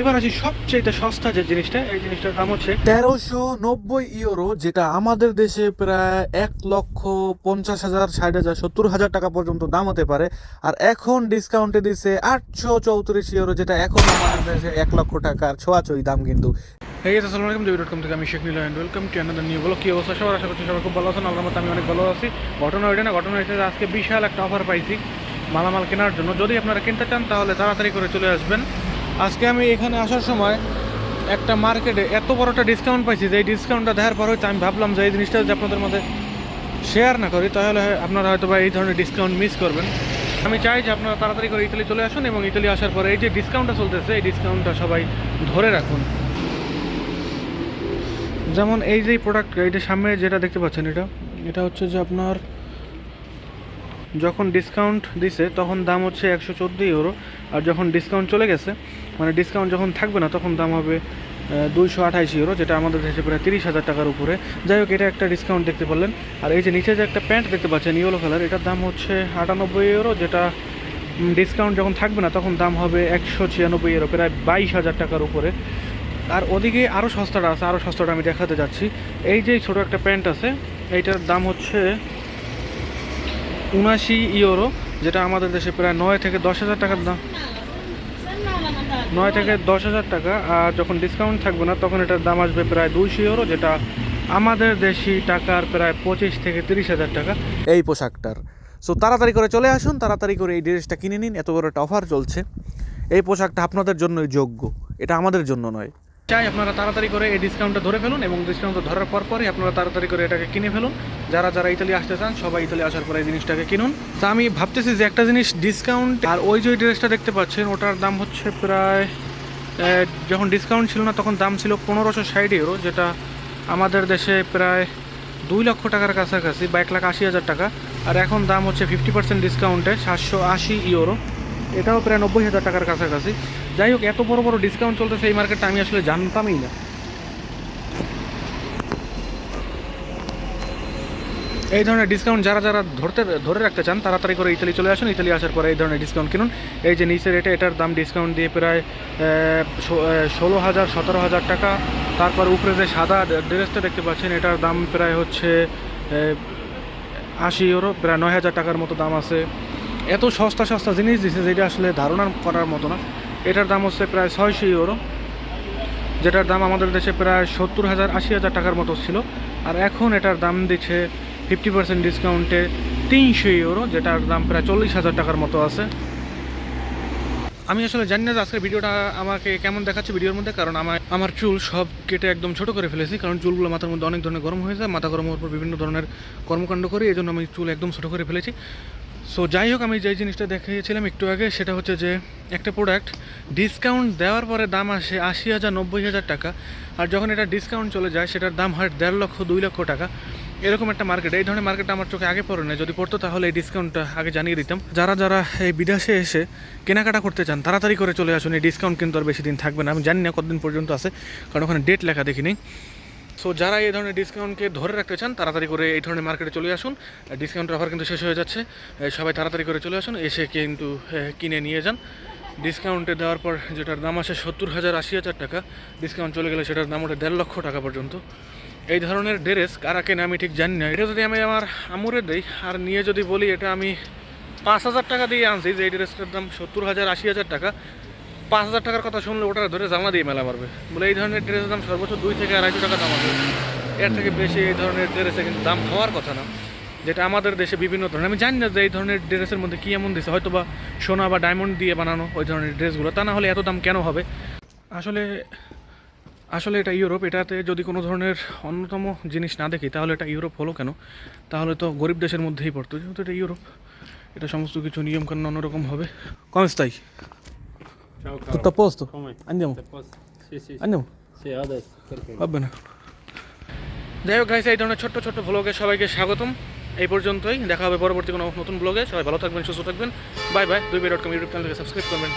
এবার আসি সবচেয়ে সস্তা যে জিনিসটা এই জিনিসটার দাম হচ্ছে তেরোশো নব্বই ইউরো যেটা আমাদের দেশে প্রায় এক লক্ষ পঞ্চাশ হাজার ষাট হাজার সত্তর হাজার টাকা পর্যন্ত দাম হতে পারে। আর এখন ডিসকাউন্টে দিছে আটশো চৌত্রিশ ইউরো যেটা এখন আমাদের দেশে এক লক্ষ টাকার ছোঁয়াছুঁই দাম কিন্তু। এই আসসালামু আলাইকুম দেবী ডট কম থেকে আমি Sheikh Nila and welcome to another new blog কি অবস্থা? সবার আশা করছি সবাই খুব ভালো আছেন আল্লাহর মতো আমি অনেক ভালো আছি। ঘটনা ওইটা না ঘটনা হয়েছে আজকে বিশাল একটা অফার পাইছি মালামাল কেনার জন্য। যদি আপনারা কিনতে চান তাহলে তাড়াতাড়ি করে চলে আসবেন। আজকে আমি এখানে আসার সময় একটা মার্কেটে এত বড় একটা ডিসকাউন্ট পাইছি যে এই ডিসকাউন্টটা দেওয়ার পর হয়তো আমি ভাবলাম যে এই জিনিসটা যদি আপনাদের মধ্যে শেয়ার না করি, তাহলে আপনারা হয়তো বা এই ধরনের ডিসকাউন্ট মিস করবেন। আমি চাই যে আপনারা তাড়াতাড়ি করে ইতালি চলে আসুন এবং ইতালি আসার পরে এই যে ডিসকাউন্টটা চলতেছে, এই ডিসকাউন্টটা সবাই ধরে রাখুন। যেমন এই যে প্রোডাক্ট এইটা সামনে যেটা দেখতে পাচ্ছেন এটা এটা হচ্ছে যে আপনার যখন ডিসকাউন্ট দিছে, তখন দাম হচ্ছে একশো চোদ্দ ইউরো আর যখন ডিসকাউন্ট চলে গেছে মানে ডিসকাউন্ট যখন থাকবে না, তখন দাম হবে দুইশো আঠাইশ ইউরো যেটা আমাদের দেশে প্রায় তিরিশ হাজার টাকার উপরে। যাই হোক, এটা একটা ডিসকাউন্ট দেখতে পারলেন। আর এই যে নিচে যে একটা প্যান্ট দেখতে পাচ্ছেন ইয়েলো কালার এটার দাম হচ্ছে আটানব্বই ইউরো যেটা ডিসকাউন্ট যখন থাকবে না, তখন দাম হবে একশো ছিয়ানব্বই ইউরো প্রায় বাইশ হাজার টাকার উপরে। আর ওদিকে আরও সস্তাটা আছে আরও সস্তাটা আমি দেখাতে যাচ্ছি। এই যে ছোটো একটা প্যান্ট আছে, এইটার দাম হচ্ছে উনাশি ইউরো, যেটা আমাদের দেশে প্রায় নয় থেকে দশ হাজার টাকার দাম। নয় থেকে দশ হাজার টাকা, আর যখন ডিসকাউন্ট থাকবে না, তখন এটার দাম আসবে প্রায় দুইশো ইউরো, যেটা আমাদের দেশি টাকার প্রায় পঁচিশ থেকে তিরিশ হাজার টাকা। এই পোশাকটার। সো তাড়াতাড়ি করে চলে আসুন, তাড়াতাড়ি করে এই ড্রেসটা কিনে নিন, এত বড় একটা অফার চলছে। এই পোশাকটা আপনাদের জন্যই যোগ্য, এটা আমাদের জন্য নয়। চাই আপনারা তাড়াতাড়ি করে এই ডিসকাউন্টটা ধরে ফেলুন এবং ডিসকাউন্টটা ধরার পর পরই আপনারা তাড়াতাড়ি করে এটাকে কিনে ফেলুন। যারা যারা ইতালি আসতে চান, সবাই ইতালি আসার পরে এই জিনিসটাকে কিনুন। তা আমি ভাবতেছি যে একটা জিনিস ডিসকাউন্ট আর ওই যে ড্রেসটা দেখতে পাচ্ছেন, ওটার দাম হচ্ছে প্রায় যখন ডিসকাউন্ট ছিল না তখন দাম ছিল পনেরোশো ষাট ইউরো যেটা আমাদের দেশে প্রায় দুই লক্ষ টাকার কাছাকাছি বা এক লাখ আশি হাজার টাকা। আর এখন দাম হচ্ছে ফিফটি পার্সেন্ট ডিসকাউন্টে সাতশো আশি ইউরো এটাও প্রায় নব্বই হাজার টাকার কাছাকাছি। যাই হোক, এত বড় বড় ডিসকাউন্ট চলতেছে এই মার্কেটটা আমি আসলে জানতামই না। এই ধরনের ডিসকাউন্ট যারা যারা ধরতে, ধরে রাখতে চান, তাড়াতাড়ি করে ইতালি চলে আসুন। ইতালি আসার পরে এই ধরনের ডিসকাউন্ট কিনুন। এই যে নিচের এটা এটার দাম ডিসকাউন্ট দিয়ে প্রায় ষোলো হাজার, সতেরো হাজার টাকা। তারপর উপরে যে সাদা ড্রেসটা দেখতে পাচ্ছেন, এটার দাম প্রায় হচ্ছে আশি ইউরো প্রায় নয় হাজার টাকার মতো দাম আছে। এত সস্তা সস্তা জিনিস দিছে যেটা আসলে ধারণা করার মতো না। এটার দাম হচ্ছে প্রায় ছয়শো ইউরো, যেটার দাম আমাদের দেশে প্রায় সত্তর হাজার, আশি হাজার টাকার মতো ছিল। আর এখন এটার দাম দিচ্ছে ফিফটি পার্সেন্ট ডিসকাউন্টে তিনশো ইউরো, যেটার দাম প্রায় চল্লিশ হাজার টাকার মতো আছে। আমি আসলে জানি না যে আজকের ভিডিওটা আমাকে কেমন দেখাচ্ছে ভিডিওর মধ্যে, কারণ আমার আমার চুল সব কেটে একদম ছোট করে ফেলেছি, কারণ চুলগুলো মাথার মধ্যে অনেক ধরনের গরম হয়ে যায়, মাথা গরম হওয়ার পর বিভিন্ন ধরনের কর্মকাণ্ড করি এই জন্য আমি চুল একদম ছোট করে ফেলেছি। সো যাই হোক, আমি যেই জিনিসটা দেখিয়েছিলাম একটু আগে, সেটা হচ্ছে যে একটা প্রোডাক্ট ডিসকাউন্ট দেওয়ার পরে দাম আসে আশি হাজার নব্বই হাজার টাকা। আর যখন এটা ডিসকাউন্ট চলে যায়, সেটার দাম হয় দেড় লক্ষ, দুই লক্ষ টাকা। এরকম একটা মার্কেট এই ধরনের মার্কেট আমার চোখে আগে পড়ে না যদি পড়তো, তাহলে এই ডিসকাউন্টটা আগে জানিয়ে দিতাম। যারা যারা এই বিদেশে এসে কেনাকাটা করতে চান, তাড়াতাড়ি করে চলে আসুন। এই ডিসকাউন্ট কিন্তু আর বেশি দিন থাকবে না। আমি জানি না কতদিন পর্যন্ত আছে, কারণ ওখানে ডেট লেখা দেখিনি। সো যারা এই ধরনের ডিসকাউন্টকে ধরে রাখতে চান, তাড়াতাড়ি করে এই ধরনের মার্কেটে চলে আসুন। ডিসকাউন্টের অফার কিন্তু শেষ হয়ে যাচ্ছে। সবাই তাড়াতাড়ি করে চলে আসুন, এসে কিন্তু কিনে নিয়ে যান। ডিসকাউন্টে দেওয়ার পর যেটার দাম আসে সত্তর হাজার আশি হাজার টাকা ডিসকাউন্ট চলে গেলে সেটার দাম ওঠে দেড় লক্ষ টাকা পর্যন্ত। এই ধরনের ড্রেস কারা কেনে আমি ঠিক জানি না। এটা যদি আমি আমার আমুরে দিই, আর নিয়ে যদি বলি এটা আমি পাঁচ হাজার টাকা দিয়ে আনছি, যে এই ড্রেসটার দাম সত্তর হাজার আশি হাজার টাকা পাঁচ হাজার টাকার কথা শুনলে ওটা ধরে জামা দিয়ে মেলা মারবে। বলে এই ধরনের ড্রেসের দাম সর্বোচ্চ দুই থেকে আড়াইশো টাকা দাম আছে। এর থেকে বেশি এই ধরনের ড্রেসে কিন্তু দাম হওয়ার কথা না। যেটা আমাদের দেশে বিভিন্ন ধরনের আমি জানি না যে এই ধরনের ড্রেসের মধ্যে কী এমন দিছে। হয়তো বা সোনা বা ডায়মন্ড দিয়ে বানানো ওই ধরনের ড্রেসগুলো। তা না হলে এত দাম কেন হবে? আসলে আসলে এটা ইউরোপ। এটাতে যদি কোনো ধরনের অন্যতম জিনিস না দেখি, তাহলে এটা ইউরোপ হলো কেন? তাহলে তো গরিব দেশের মধ্যেই পড়তো। যেহেতু এটা ইউরোপ, এটা সমস্ত কিছু নিয়মকানুন অন্যরকম হবে। কম স্থায়ী Ciao Tutto a posto? Come? Andiamo. Tutto a posto? Sì, sì, sì. Andiamo. Sì, adesso. Perfetto. Va bene. যাই হোক গাইস এই ধরনের ছোট্ট ছোট্ট ব্লগে সবাইকে স্বাগতম এই পর্যন্তই দেখা হবে পরবর্তী কোনো নতুন ব্লগে সবাই ভালো থাকবেন সুস্থ থাকবেন বাই বাই দুই ডট কম ইউটিউব চ্যানেলকে সাবস্ক্রাইব করবেন